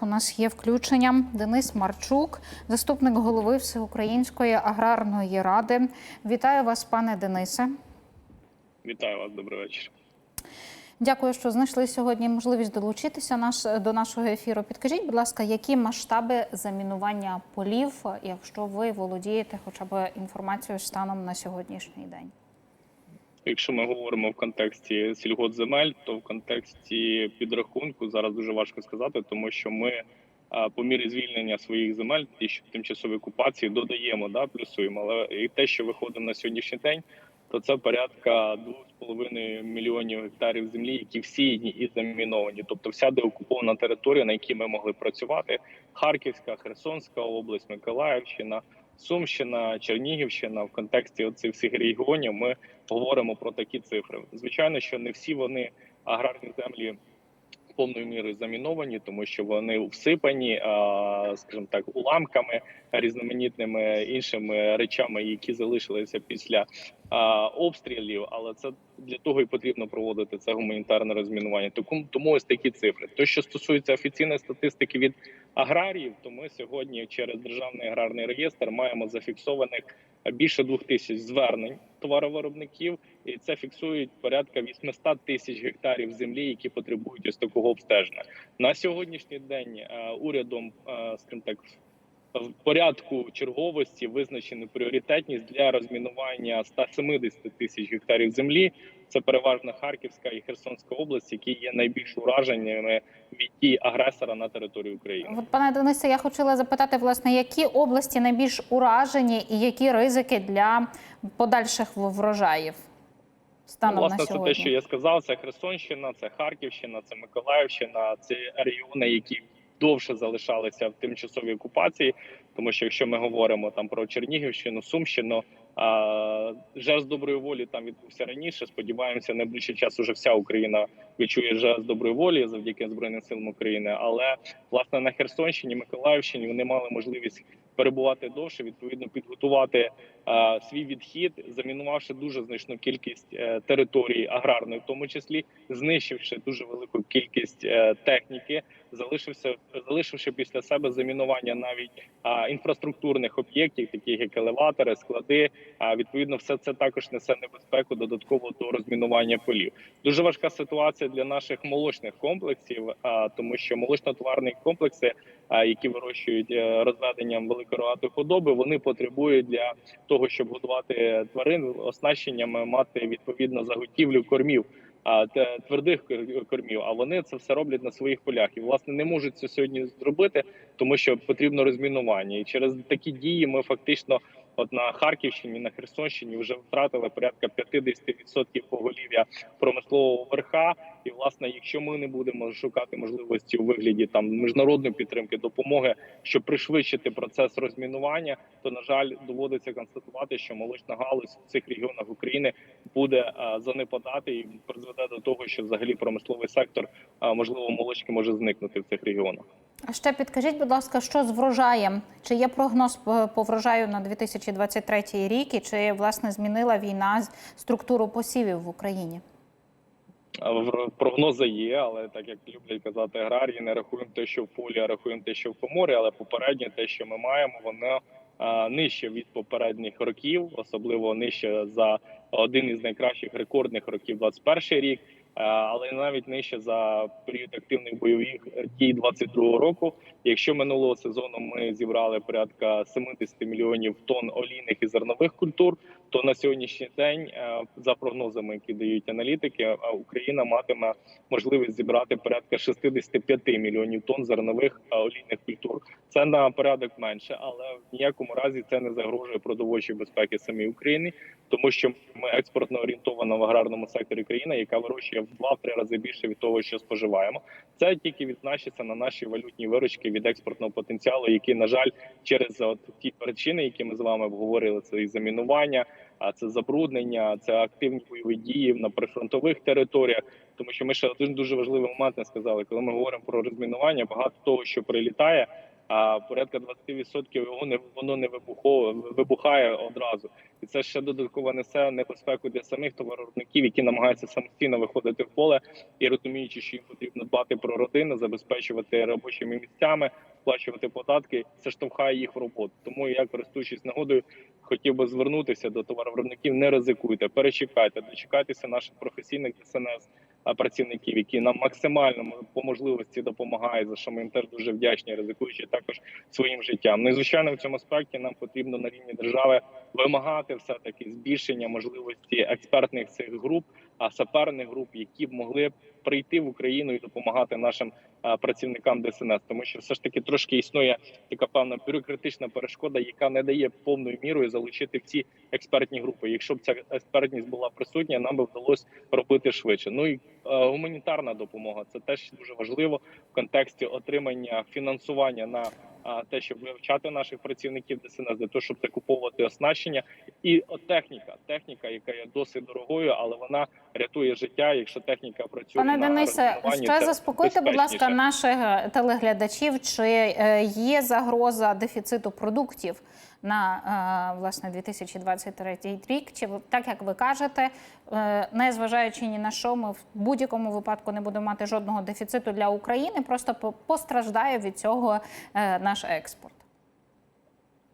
У нас є включення Денис Марчук, заступник голови Всеукраїнської аграрної ради. Вітаю вас, пане Денисе. Вітаю вас, добрий вечір. Дякую, що знайшли сьогодні можливість долучитися наш, до нашого ефіру. Підкажіть, будь ласка, які масштаби замінування полів, якщо ви володієте хоча б інформацією станом на сьогоднішній день? Якщо ми говоримо в контексті сільгодземель, то в контексті підрахунку зараз дуже важко сказати, тому що ми по мірі звільнення своїх земель, ті, що в тимчасовій окупації, додаємо, да, плюсуємо. Але і те, що виходить на сьогоднішній день, то це порядка 2,5 мільйонів гектарів землі, які всіяні і заміновані. Тобто вся деокупована територія, на якій ми могли працювати: Харківська, Херсонська область, Миколаївщина. Сумщина, Чернігівщина в контексті оцих всіх регіонів ми говоримо про такі цифри. Звичайно, що не всі вони аграрні землі повною мірою заміновані, тому що вони всипані, скажімо так, уламками різноманітними іншими речами, які залишилися після обстрілів. Але це для того і потрібно проводити це гуманітарне розмінування. Тому ось такі цифри. То, що стосується офіційної статистики від аграріїв, то ми сьогодні через державний аграрний реєстр маємо зафіксованих більше двох тисяч звернень товаровиробників, і це фіксують порядка 800 тисяч гектарів землі, які потребують ось такого обстеження. На сьогоднішній день е, урядом, е, скажімо так, в порядку черговості визначена пріоритетність для розмінування 170 тисяч гектарів землі. Це переважно Харківська і Херсонська область, які є найбільш ураженими від дій агресора на території України. От, пане Денисе, я хотіла запитати, власне, які області найбільш уражені і які ризики для подальших врожаїв станом Ну, власне, на це те, що я сказав. Це Херсонщина, це Харківщина, це Миколаївщина. Це регіони, які довше залишалися в тимчасовій окупації. Тому що якщо ми говоримо там про Чернігівщину, Сумщину, а, жест доброї волі там відбувся раніше. Сподіваємося, найближчий час уже вся Україна відчує жест доброї волі завдяки збройним силам України. Але власне на Херсонщині, Миколаївщині вони мали можливість перебувати довше, відповідно підготувати е, свій відхід, замінувавши дуже значну кількість е, території аграрної, в тому числі знищивши дуже велику кількість е, техніки, залишився залишивши після себе замінування навіть е, інфраструктурних об'єктів, таких як елеватори, склади. А відповідно, все це також несе небезпеку додатково до розмінування полів. Дуже важка ситуація для наших молочних комплексів, а тому що молочно-товарні комплекси, а, які вирощують е, розведенням великої рогатої худоби, вони потребують для того, щоб годувати тварин оснащеннями, мати відповідно заготівлю кормів. А твердих кормів, а вони це все роблять на своїх полях і власне не можуть це сьогодні зробити, тому що потрібно розмінування. І через такі дії ми фактично, от на Харківщині, на Херсонщині, вже втратили порядка 50% поголів'я промислового верха. І власне, якщо ми не будемо шукати можливості у вигляді там міжнародної підтримки, допомоги, щоб пришвидшити процес розмінування, то на жаль, доводиться констатувати, що молочна галузь в цих регіонах України буде а, занепадати і призведе до того, що взагалі промисловий сектор, а, можливо, молочки може зникнути в цих регіонах. А ще підкажіть, будь ласка, що з врожаєм? Чи є прогноз по- врожаю на 2023 рік? І чи власне змінила війна структуру посівів в Україні? Прогнози є, але так як люблять казати аграрії, не рахуємо те, що в полі, а рахуємо те, що в поморі. Але попереднє те, що ми маємо, воно нижче від попередніх років, особливо нижче за один із найкращих рекордних років 21 рік. А, Але навіть нижче за період активних бойових дій 22 року. Якщо минулого сезону ми зібрали порядка 70 мільйонів тонн олійних і зернових культур, то на сьогоднішній день, е, за прогнозами, які дають аналітики, е, Україна матиме можливість зібрати порядка 65 мільйонів тонн зернових е, олійних культур. Це на порядок менше, але в ніякому разі це не загрожує продовольчій безпеки самій України, тому що ми експортно орієнтована в аграрному секторі країна, яка вирощує в 2-3 рази більше від того, що споживаємо. Це тільки відзначиться на нашій валютній виручці від експортного потенціалу, який на жаль через от ті причини, які ми з вами обговорили, це і замінування, а це забруднення, це активні бойові дії на прифронтових територіях. Тому що ми ще один дуже важливий момент не сказали, коли ми говоримо про розмінування, багато того, що прилітає, а порядка 20% його не воно не вибухове вибухає одразу, і це ще додатково несе небезпеку для самих товаровиробників, які намагаються самостійно виходити в поле і розуміючи, що їм потрібно дбати про родину, забезпечувати робочими місцями, сплачувати податки. Це штовхає їх в роботу. Тому я користуючись нагодою, хотів би звернутися до товаровиробників. Не ризикуйте, перечекайте, дочекайтеся наших професійних ДСНС працівників, які нам максимально по можливості допомагають, за що ми їм теж дуже вдячні, ризикуючи також своїм життям. Ну і звичайно, в цьому аспекті нам потрібно на рівні держави вимагати все таки збільшення можливості експертних цих груп, а саперних груп, які б могли прийти в Україну і допомагати нашим працівникам ДСНС, тому що все ж таки трошки існує така певна бюрократична перешкода, яка не дає повною мірою залучити ці експертні групи. Якщо б ця експертність була присутня, нам би вдалося робити швидше. Ну і гуманітарна допомога це теж дуже важливо в контексті отримання фінансування на те, щоб вивчати наших працівників ДСНС, для того, щоб закуповувати оснащення і от техніка, техніка, яка є досить дорогою, але вона рятує життя. Якщо техніка працює Пане на Денисе, ще заспокойте, будь ласка, наших е, телеглядачів. Чи е, є загроза дефіциту продуктів на е, власне 2023 рік? Чи так як ви кажете, е, не зважаючи ні на що, ми в будь-якому випадку не будемо мати жодного дефіциту для України, просто по- постраждає від цього е, наш експорт.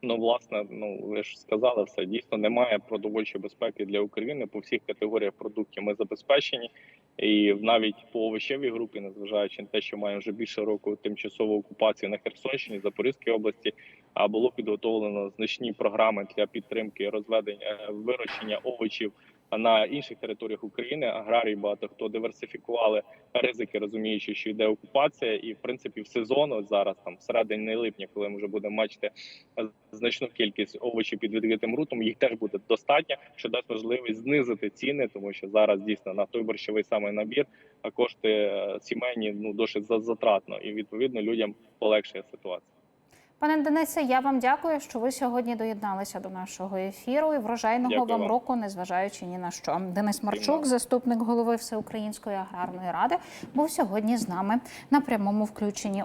Ну, власне, ну ви ж сказали все. Дійсно немає продовольчої безпеки для України по всіх категоріях продуктів. Ми забезпечені, і навіть по овочевій групі, незважаючи на те, що маємо вже більше року тимчасову окупацію на Херсонщині, Запорізькій області, а було підготовлено значні програми для підтримки розведення вирощення овочів на інших територіях України. Аграрії багато хто диверсифікували ризики, розуміючи, що йде окупація, і в принципі в сезон от зараз, там всередині липня, коли ми вже будемо бачити значну кількість овочів під відкритим рутом, їх теж буде достатньо, що дасть можливість знизити ціни, тому що зараз дійсно на той борщовий саме набір, а кошти е, сімейні ну досить за- затратно, і відповідно людям полегшує ситуацію. Пане Денисе, я вам дякую, що ви сьогодні доєдналися до нашого ефіру і врожайного Дякую вам року, незважаючи ні на що. Денис Марчук, заступник голови Всеукраїнської аграрної ради, був сьогодні з нами на прямому включенні.